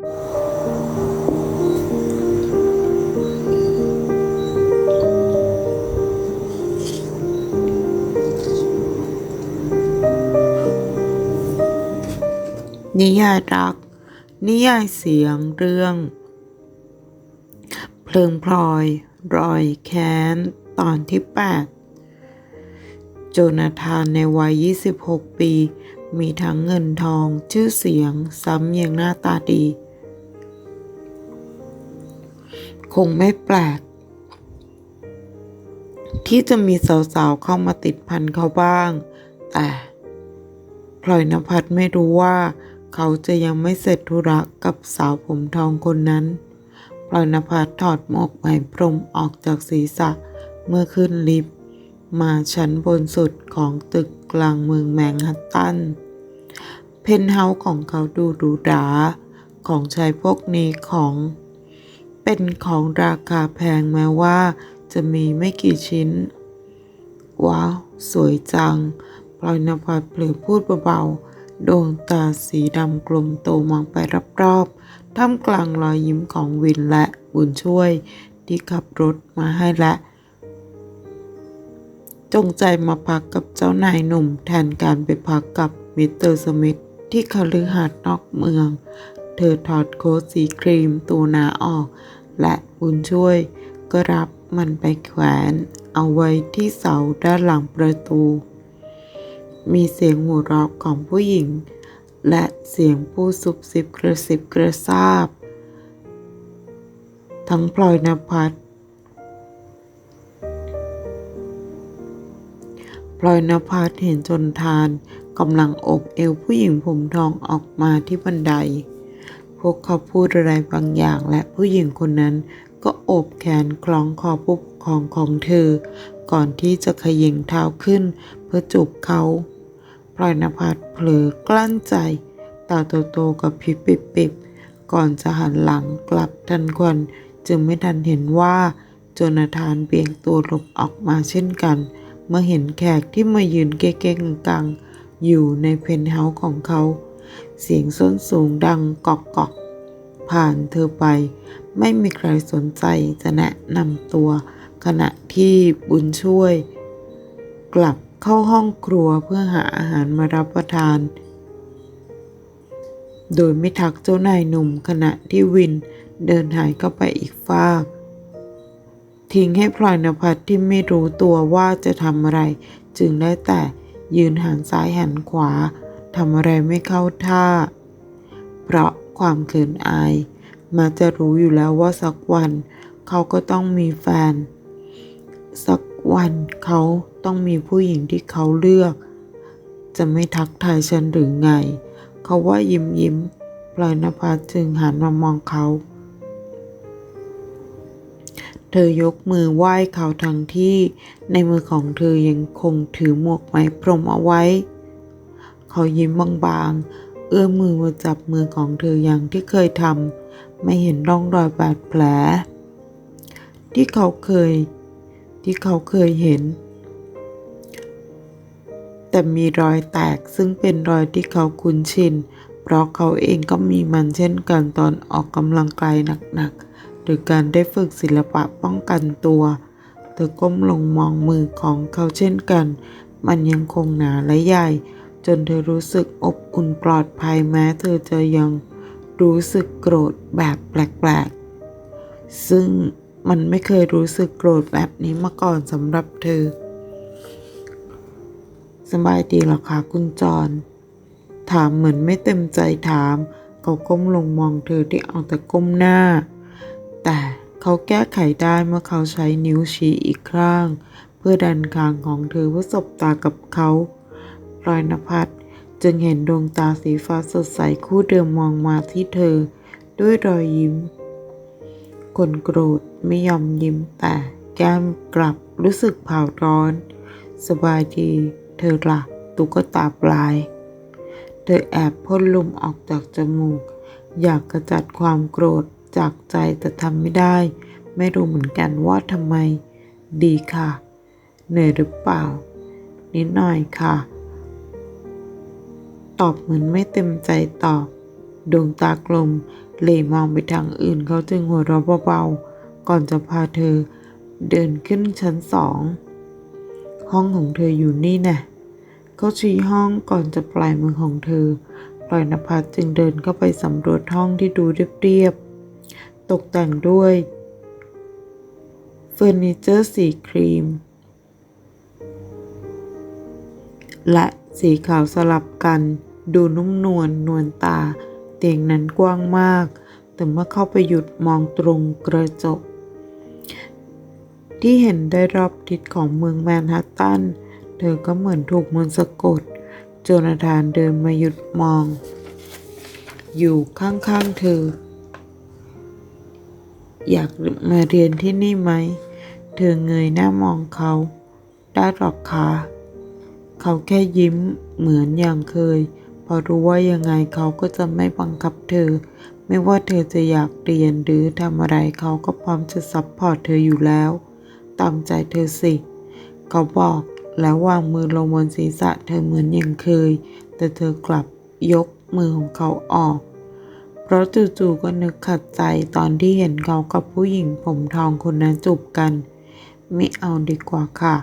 นิยายรัก นิยายเสียงเรื่อง เพลิงพลอย รอยแค้น ตอนที่ 8 โจนาธานในวัย 26 ปี มีทั้งเงินทองชื่อเสียง ซ้ำยังหน้าตาดี คงไม่แปลก ที่จะมีสาวๆเข้ามาติดพันเขาบ้าง แต่พลอยนภัสไม่รู้ว่า เขาจะยังไม่เสร็จธุระกับสาวผมทองคนนั้นพลอยนภัสถอดหมวกไหมพรมออกจากศีรษะเมื่อขึ้นลิฟต์มาชั้นบนสุดของตึกกลางเมืองแมงฮัตตัน เพนท์เฮาส์ของเขาดูหรูหราของใช้พวกนี้ของ เป็นของราคาแพงแม้ว่า จะมีไม่กี่ชิ้น ว้าว สวยจังพลอยนภัสเผลอพูดเบาๆ ดวงตาสีดำกลมโตมองไปรอบๆ ท่ามกลางรอยยิ้มของวินและบุญช่วย ที่ขับรถมาให้และ จงใจมาพักกับเจ้านายหนุ่มแทนการไปพักกับมิสเตอร์สมิธที่คฤหาสน์นอกเมือง เธอถอดโค้ทสีครีมตัวหนาออก และบุญช่วยก็รับมันไปแขวนเอาไว้ที่เสาด้านหลังประตู มีเสียงหัวเราะของผู้หญิง และเสียงผู้ซุบซิบกระซิบกระซาบ ทั้งพลอยนภัสพลอยนภัสเห็นจนทานกำลังอบเอวผู้หญิงผมทองออกมาที่บันได พวกเขาพูดอะไรบางอย่างและผู้หญิงคนนั้นก็โอบแขนคล้องคอผู้ปกครองของเธอ ก่อนที่จะขย่งเท้าขึ้นเพื่อจูบเขาพลอยนภัสเผลอกลั้นใจ ตาโตๆกับพิบปิบๆก่อนจะหันหลังกลับทันควันจึงไม่ทันเห็นว่าโจนาธานเบี่ยงตัวหลบออกมาเช่นกัน เมื่อเห็นแขกที่มายืนเก๊ๆกังๆอยู่ในเพนท์เฮาส์ของเขา เสียงส้นสูงดังกอกๆผ่านเธอไป ไม่มีใครสนใจจะแนะนำตัว ขณะที่บุญช่วย กลับเข้าห้องครัวเพื่อหาอาหารมารับประทาน โดยไม่ทักเจ้านายหนุ่มขณะที่วินเดินหายเข้าไปอีกฟากทิ้งให้พลอยนภัสที่ไม่รู้ตัวว่าจะทำอะไร จึงได้แต่ยืนหันซ้ายหันขวา ทำอะไรไม่เข้าท่า เพราะความเขินอาย มาจะรู้อยู่แล้วว่าสักวันเขาก็ต้องมีแฟน สักวันเขาต้องมีผู้หญิงที่เขาเลือก จะไม่ทักทายฉันหรือไง เขาว่ายิ้มยิ้มพลอยนภัสจึงหันมามองเขา เธอยกมือไหว้เขาทั้งที่ในมือของเธอยังคงถือหมวกไหมพรมเอาไว้ เขายิ้มบางๆ เอื้อมมือมาจับมือของเธออย่างที่เคยทำไม่เห็นร่องรอยบาดแผล ที่เขาเคย ที่เขาเคยเห็น แต่มีรอยแตกซึ่งเป็นรอยที่เขาคุ้นชิน เพราะเขาเองก็มีมันเช่นกันตอนออกกำลังกายหนักๆ หรือการได้ฝึกศิลปะป้องกันตัว เธอก้มลงมองมือของเขาเช่นกัน มันยังคงหนาและใหญ่ จนเธอรู้สึกอบอุ่นปลอดภัยแม้เธอจะยังรู้สึกโกรธแบบแปลกๆ ซึ่งมันไม่เคยรู้สึกโกรธแบบนี้มาก่อนสำหรับเธอ สบายดีหรอคะคุณจรถามเหมือนไม่เต็มใจถาม เขาก้มลงมองเธอที่เอาแต่ก้มหน้า แต่เขาแก้ไขได้เมื่อเขาใช้นิ้วชี้อีกข้าง เพื่อดันคางของเธอเพื่อสบตากับเขา พลอยนภัสจึงเห็นดวงตาสีฟ้าสดใสคู่เดิมมองมาที่เธอ ด้วยรอยยิ้ม คนโกรธไม่ยอมยิ้มแต่แก้มกลับรู้สึกเผาร้อน สบายดีเธอละตุ๊กตาปลาย เธอแอบพ่นลมออกจากจมูก อยากกระจัดความโกรธจากใจแต่ทำไม่ได้ ไม่รู้เหมือนกันว่าทำไม ดีค่ะ เหนื่อยหรือเปล่า นิดหน่อยค่ะ ตอบเหมือนไม่เต็มใจตอบ ดวงตากลมเหล่มองไปทางอื่นเขาจึงหัวเราะเบาๆ ก่อนจะพาเธอเดินขึ้นชั้นสอง ห้องของเธออยู่นี่นะเขาชี้ห้องก่อนจะปลายมือของเธอพลอยนภัสจึงเดินเข้าไปสำรวจห้องที่ดูเรียบๆ ตกแต่งด้วยเฟอร์นิเจอร์สีครีม และสีขาวสลับกัน ดูนุ่มนวลนวลตา เตียงนั้นกว้างมาก แต่เมื่อเข้าไปหยุดมองตรงกระจก ที่เห็นได้รอบทิศของเมืองแมนฮัตตัน เธอก็เหมือนถูกมนต์สะกด โจนาธานเดินมาหยุดมอง อยู่ข้างๆเธอ อยากมาเรียนที่นี่ไหม เธอเงยหน้ามองเขา ได้หรอกคะเขาแค่ยิ้มเหมือนอย่างเคย พอรู้ว่ายังไงเขาก็จะไม่บังคับเธอ ไม่ว่าเธอจะอยากเรียนหรือทำอะไรเขาก็พร้อมจะซัพพอร์ตเธออยู่แล้ว ตามใจเธอสิ เขาบอกแล้ววางมือลงบนศีรษะเธอเหมือนอย่างเคย แต่เธอกลับยกมือของเขาออก เพราะจู่ๆก็นึกขัดใจตอนที่เห็นเขากับผู้หญิงผมทองคนนั้นจูบกัน ไม่เอาดีกว่าค่ะ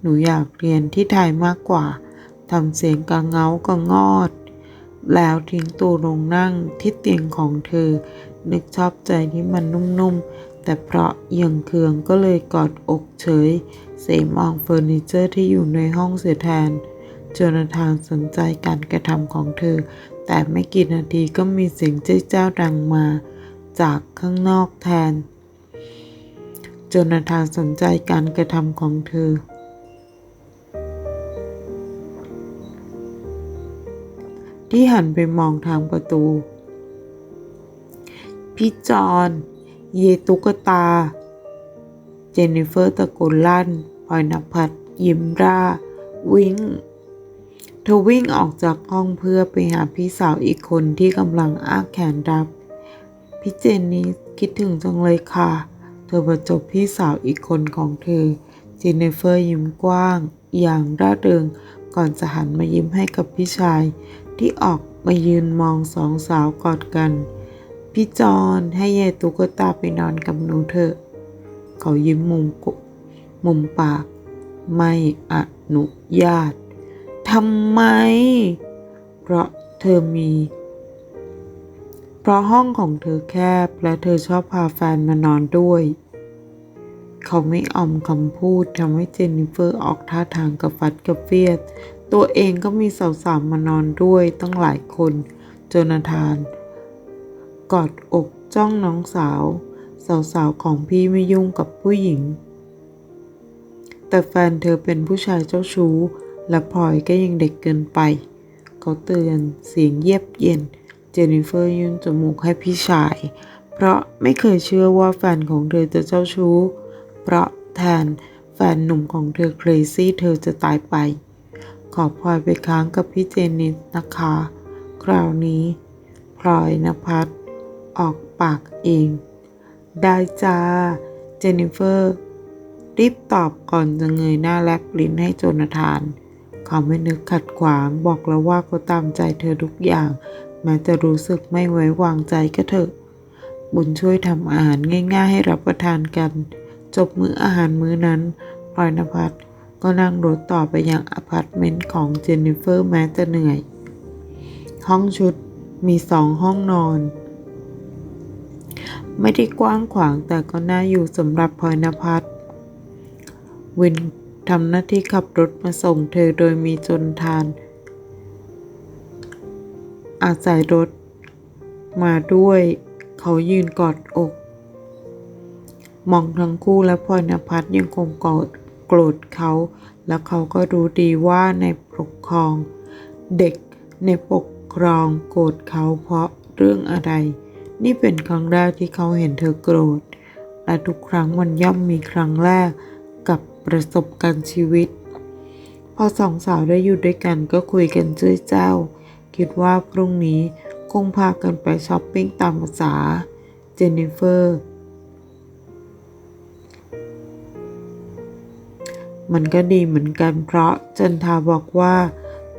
หนูอยากเรียนที่ไทยมากกว่าทำเสียงกระเงากระงอด แล้วทิ้งตัวลงนั่งที่เตียงของเธอ นึกชอบใจที่มันนุ่มๆ แต่เพราะยังเคืองก็เลยกอดอกเฉย เสมองเฟอร์นิเจอร์ที่อยู่ในห้องเสียแทนโจนาธานสนใจการกระทำของเธอ แต่ไม่กี่นาทีก็มีเสียงเจ้าเจ้าดังมา จากข้างนอกแทนโจนาธานสนใจการกระทำของเธอ ที่หันไปมองทางประตู พี่จอนเยตุกตา เจนนิเฟอร์ตะโกนลั่นพลอยนภัสยิ้มร่า วิ่ง เธอวิ่งออกจากห้องเพื่อไปหาพี่สาวอีกคนที่กำลังอ้าแขนรับ พี่เจนนี่คิดถึงจังเลยค่ะ เธอประจบพี่สาวอีกคนของเธอ เจนนิเฟอร์ยิ้มกว้าง อย่างร่าเริง ก่อนจะหันมายิ้มให้กับพี่ชาย ที่ออกมายืนมองสองสาวกอดกัน พี่จอนให้ยายตุ๊กตาไปนอนกับหนูเถอะ เขายิ้มมุมกุมุมปาก ไม่อนุญาตทำไม เพราะเธอมี เพราะห้องของเธอแคบและเธอชอบพาแฟนมานอนด้วย เขาไม่ออมคำพูดทำให้เจนนิเฟอร์ออกท่าทางกระฟัดกระเฟียด ตัวเองก็มีสาวๆมานอนด้วยตั้งหลายคน โจนาธาน กอดอกจ้องน้องสาว สาวๆของพี่ไม่ยุ่งกับผู้หญิง แต่แฟนเธอเป็นผู้ชายเจ้าชู้ และพลอยก็ยังเด็กเกินไป เขาเตือนเสียงเยียบเย็น เจนนิเฟอร์ยื่นจมูกให้พี่ชาย เพราะไม่เคยเชื่อว่าแฟนของเธอจะเจ้าชู้ เพราะแทนแฟนหนุ่มของเธอเครซี่เธอจะตายไป ขอพลอยไปค้างกับพี่เจนนิสนะคะ คราวนี้พลอยนภัสออกปากเอง ได้จ้า เจนนิเฟอร์รีบตอบก่อนจะเงยหน้าแลบลิ้นให้โจนาธาน เขาไม่นึกขัดขวางบอกแล้วว่าเขาตามใจเธอทุกอย่าง แม้จะรู้สึกไม่ไว้วางใจก็เถอะ บุญช่วยทำอาหารง่าย ๆ ให้รับประทานกัน จบมื้ออาหารมื้อนั้นพลอยนภัสก็นั่งรถต่อไปยังอพาร์ตเมนต์ของเจนนิเฟอร์แม้จะเหนื่อย ห้องชุดมีสองห้องนอน ไม่ได้กว้างขวางแต่ก็น่าอยู่สำหรับพลอยนภัสวินทำหน้าที่ขับรถมาส่งเธอโดยมีจนทาน อาศัยรถมาด้วย เขายืนกอดอก มองทั้งคู่และพลอยนภัสยังคงกอดโกรธเขา แล้วเขาก็รู้ดีว่าในปกครอง เด็กในปกครองโกรธเขาเพราะเรื่องอะไร นี่เป็นครั้งแรกที่เขาเห็นเธอโกรธและทุกครั้งมันย่อมมีครั้งแรกกับประสบการณ์ชีวิต พอสองสาวได้อยู่ด้วยกันก็คุยกันจ้วยเจ้า คิดว่าพรุ่งนี้คงพากันไปช้อปปิ้งตามภาษา เจนนิเฟอร์ มันก็ดีเหมือนกันเพราะจันทาบอกว่า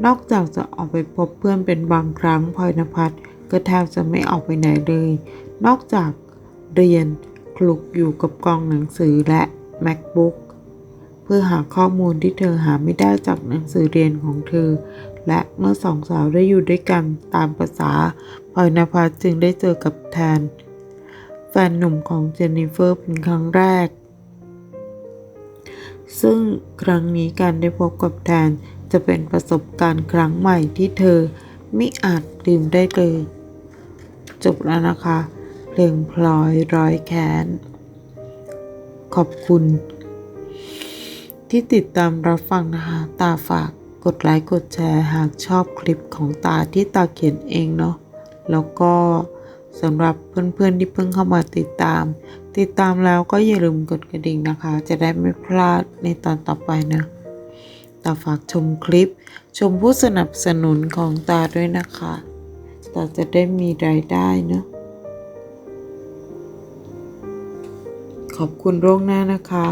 นอกจากจะออกไปพบเพื่อนเป็นบางครั้งพลอยนภัสก็แทบจะไม่ออกไปไหนเลย นอกจากเรียนคลุกอยู่กับกองหนังสือและ MacBook เพื่อหาข้อมูลที่เธอหาไม่ได้จากหนังสือเรียนของเธอ และเมื่อสองสาวได้อยู่ด้วยกันตามประษาพลอยนภาจึงได้เจอกับแทน แฟนหนุ่มของเจนนิเฟอร์เป็นครั้งแรก ซึ่งครั้งนี้การได้พบกับแทนจะเป็นประสบการณ์ครั้งใหม่ที่เธอไม่อาจลืมได้เลย จบแล้วนะคะ เพลงพลอยร้อยแค้นขอบคุณ ที่ติดตามรับฟังนะคะ ตาฝากกดไลค์กดแชร์หากชอบคลิปของตาที่ตาเขียนเองเนาะแล้วก็ สำหรับเพื่อนๆที่เพิ่งเข้ามาติดตาม ติดตามแล้วก็อย่าลืมกดกระดิ่งนะคะ จะได้ไม่พลาดในตอนต่อไปนะตาฝากชมคลิป ชมผู้สนับสนุนของตาด้วยนะคะตาจะได้มีรายได้เนาะขอบคุณร่วงหน้านะคะ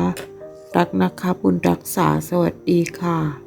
รักนะคะบุญรักษาสวัสดีค่ะ